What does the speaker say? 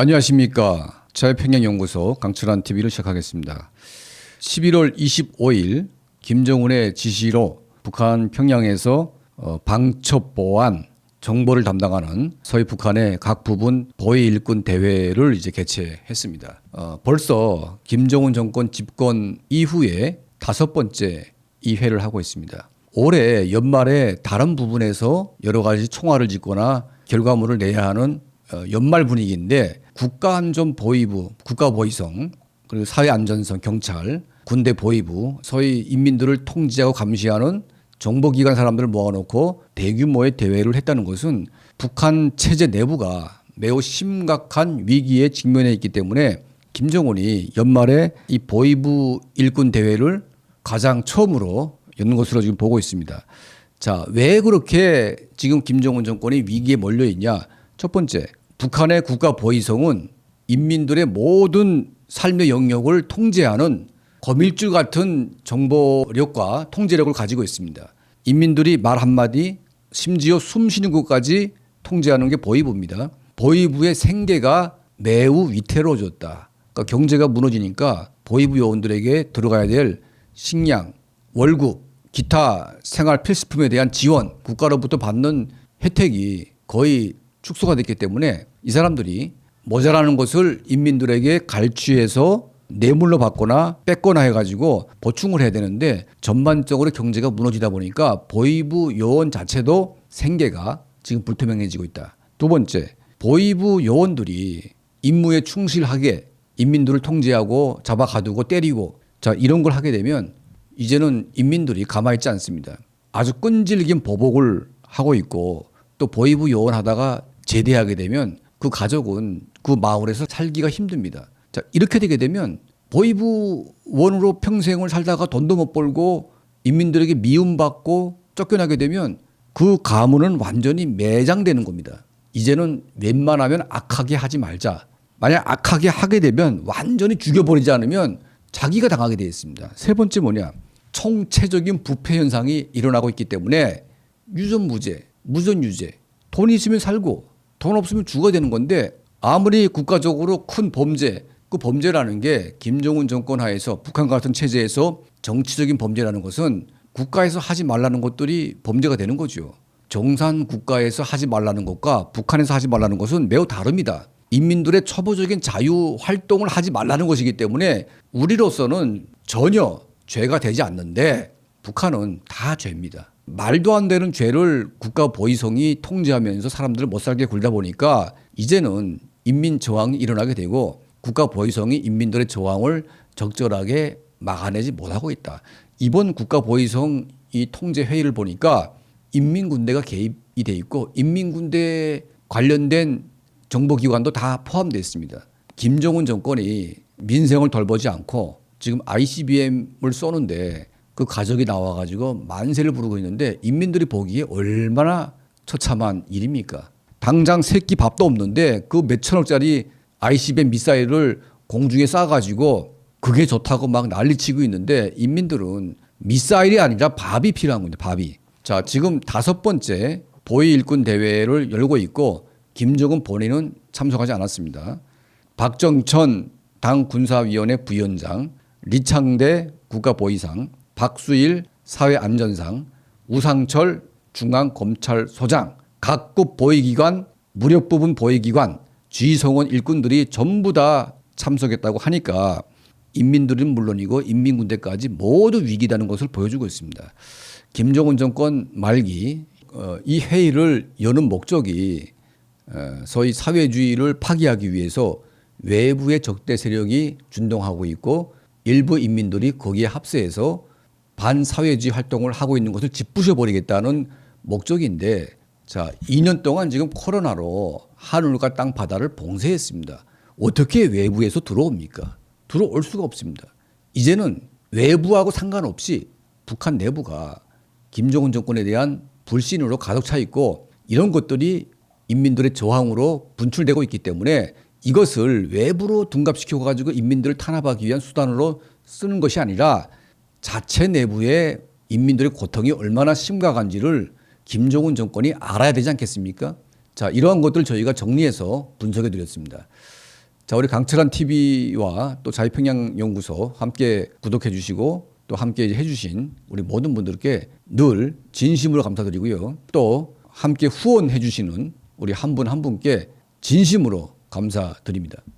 안녕하십니까. 자유평양연구소 강철한 TV를 시작하겠습니다. 11월 25일 김정은의 지시로 북한 평양에서 어, 방첩보안 정보를 담당하는 서해 북한의 각 부분 보위 일꾼 대회를 이제 개최했습니다. 어, 벌써 김정은 정권 집권 이후에 다섯 번째 이 회를 하고 있습니다. 올해 연말에 다른 부분에서 여러 가지 총알을 짓거나 결과물을 내야 하는 어, 연말 분위기인데 국가 안전 보위부, 국가 보위성, 그리고 사회 안전성, 경찰, 군대 보위부, 소위 인민들을 통제하고 감시하는 정보기관 사람들을 모아놓고 대규모의 대회를 했다는 것은 북한 체제 내부가 매우 심각한 위기에 직면해 있기 때문에 김정은이 연말에 이 보위부 일꾼 대회를 가장 처음으로 여는 것으로 지금 보고 있습니다. 자, 왜 그렇게 지금 김정은 정권이 위기에 몰려 있냐? 첫 번째, 북한의 국가 보위성은 인민들의 모든 삶의 영역을 통제하는 거밀줄 같은 정보력과 통제력을 가지고 있습니다. 인민들이 말 한마디, 심지어 숨 쉬는 것까지 통제하는 게 보위부입니다. 보위부의 생계가 매우 위태로워졌다. 그러니까 경제가 무너지니까 보위부 요원들에게 들어가야 될 식량, 월급, 기타 생활 필수품에 대한 지원, 국가로부터 받는 혜택이 거의 축소가 됐기 때문에 이 사람들이 모자라는 것을 인민들에게 갈취해서 뇌물로 받거나 뺏거나 해가지고 보충을 해야 되는데 전반적으로 경제가 무너지다 보니까 보위부 요원 자체도 생계가 지금 불투명해지고 있다. 두 번째, 보위부 요원들이 임무에 충실하게 인민들을 통제하고 잡아 가두고 때리고 자 이런 걸 하게 되면 이제는 인민들이 가만히 있지 않습니다. 아주 끈질긴 보복을 하고 있고 또 보위부 요원 하다가 제대하게 되면 그 가족은 그 마을에서 살기가 힘듭니다. 자, 이렇게 되게 되면 보위부원으로 평생을 살다가 돈도 못 벌고 인민들에게 미움받고 쫓겨나게 되면 그 가문은 완전히 매장되는 겁니다. 이제는 웬만하면 악하게 하지 말자. 만약 악하게 하게 되면 완전히 죽여버리지 않으면 자기가 당하게 되어 있습니다. 세 번째 뭐냐. 총체적인 부패 현상이 일어나고 있기 때문에 유전무죄, 무전유죄, 돈 있으면 살고 돈 없으면 죽어야 되는 건데 아무리 국가적으로 큰 범죄, 그 범죄라는 게 김정은 정권 하에서 북한 같은 체제에서 정치적인 범죄라는 것은 국가에서 하지 말라는 것들이 범죄가 되는 거죠. 정산 국가에서 하지 말라는 것과 북한에서 하지 말라는 것은 매우 다릅니다. 인민들의 초보적인 자유 활동을 하지 말라는 것이기 때문에 우리로서는 전혀 죄가 되지 않는데 북한은 다 죄입니다. 말도 안 되는 죄를 국가 보위성이 통제하면서 사람들을 못 살게 굴다 보니까 이제는 인민 저항이 일어나게 되고 국가 보위성이 인민들의 저항을 적절하게 막아내지 못하고 있다. 이번 국가 보위성 이 통제 회의를 보니까 인민 군대가 개입이 돼 있고 인민 군대 관련된 정보 기관도 다 포함되어 있습니다. 김정은 정권이 민생을 돌보지 않고 지금 ICBM을 쏘는데 그 가족이 나와가지고 만세를 부르고 있는데 인민들이 보기에 얼마나 처참한 일입니까? 당장 새끼 밥도 없는데 그 몇천억짜리 ICBM 미사일을 공중에 쏴가지고 그게 좋다고 막 난리치고 있는데 인민들은 미사일이 아니라 밥이 필요한 건데 밥이. 자 지금 다섯 번째 보위 일꾼 대회를 열고 있고 김정은 본인은 참석하지 않았습니다. 박정천 당 군사위원회 부위원장, 리창대 국가보위상, 박수일 사회안전상, 우상철 중앙검찰소장, 각급 보위기관, 무력 부분 보위기관, 쥐성원 일꾼들이 전부 다 참석했다고 하니까 인민들은 물론이고 인민군대까지 모두 위기다는 것을 보여주고 있습니다. 김정은 정권 말기 어, 이 회의를 여는 목적이 어, 소위 사회주의를 파기하기 위해서 외부의 적대 세력이 준동하고 있고 일부 인민들이 거기에 합세해서 반사회주의 활동을 하고 있는 것을 짓부셔 버리겠다는 목적인데 자, 2년 동안 지금 코로나로 하늘과 땅 바다를 봉쇄했습니다. 어떻게 외부에서 들어옵니까? 들어올 수가 없습니다. 이제는 외부하고 상관없이 북한 내부가 김정은 정권에 대한 불신으로 가득 차 있고 이런 것들이 인민들의 저항으로 분출되고 있기 때문에 이것을 외부로 둔갑시켜 가지고 인민들을 탄압하기 위한 수단으로 쓰는 것이 아니라 자체 내부의 인민들의 고통이 얼마나 심각한지를 김정은 정권이 알아야 되지 않겠습니까? 자, 이러한 것들 저희가 정리해서 분석해 드렸습니다. 자, 우리 강철한 TV와 또 자유평양 연구소 함께 구독해 주시고 또 함께 해 주신 우리 모든 분들께 늘 진심으로 감사드리고요. 또 함께 후원해 주시는 우리 한 분한 분께 진심으로 감사드립니다.